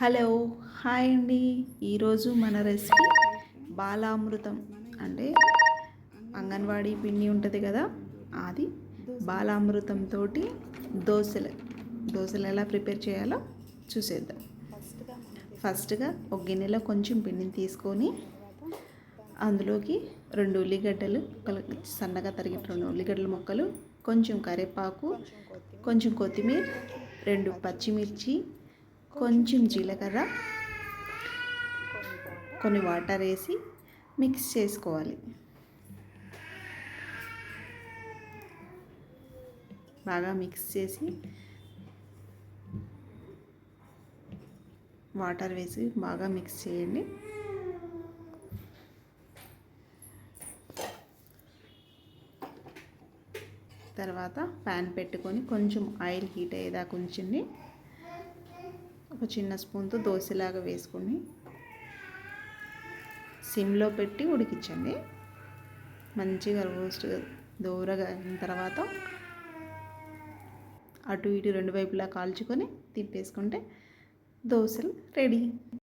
Hello hi అండి. ఈరోజు మన రెసిపీ బాలామృతం. అంటే అంగన్వాడీ పిండి ఉంటుంది కదా అది బాలామృతంతో దోశలు. దోశలు ఎలా ప్రిపేర్ చేయాలో చూసేద్దాం. ఫస్ట్గా ఒక గిన్నెలో కొంచెం పిండిని తీసుకొని అందులోకి రెండు ఉల్లిగడ్డలు సన్నగా తరిగిన రెండు ఉల్లిగడ్డల ముక్కలు కొంచెం కరివేపాకు కొంచెం కొత్తిమీర రెండు పచ్చిమిర్చి కొంచెం జీలకర్ర కొన్ని వాటర్ వేసి మిక్స్ చేసుకోవాలి. బాగా మిక్స్ చేసి వాటర్ వేసి బాగా మిక్స్ చేయండి. తర్వాత ప్యాన్ పెట్టుకొని కొంచెం ఆయిల్ హీట్ అయ్యేదాకా ఉంచండి. ఒక చిన్న స్పూన్తో దోశలాగా వేసుకొని సిమ్లో పెట్టి ఉడికించండి. మంచిగా రోస్ట్ దూరగా అయిన తర్వాత అటు ఇటు రెండు వైపులా కాల్చుకొని తిప్పేసుకుంటే దోశలు రెడీ.